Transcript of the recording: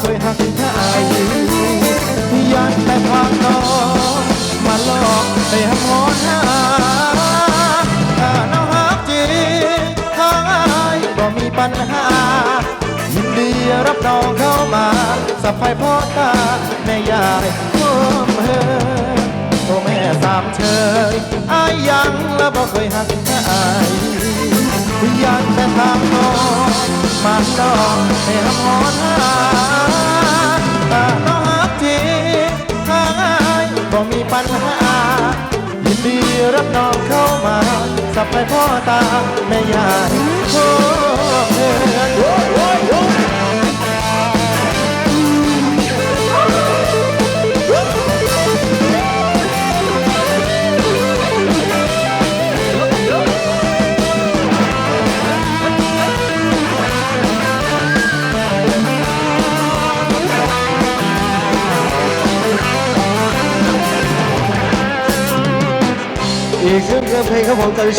เคยหักหน้าอายยันแต่พาน้องมาหลอกได้หักหอนหาถ้าน้าหักจริงทางอายบ่มีปัญหา ยินดีรับน้องเข้ามาสะพายพ่อตาแม่ยายร่วมเฮพ่อแม่สามเชยอายยังและบ่เคยหักหน้าอายยันแต่พากน้องมาหลอกให้หักหอนห บ่มีปัญหา ยินดีรับน้องเข้ามา สับไปพ่อตาแม่ยาย 一个个配合黄พ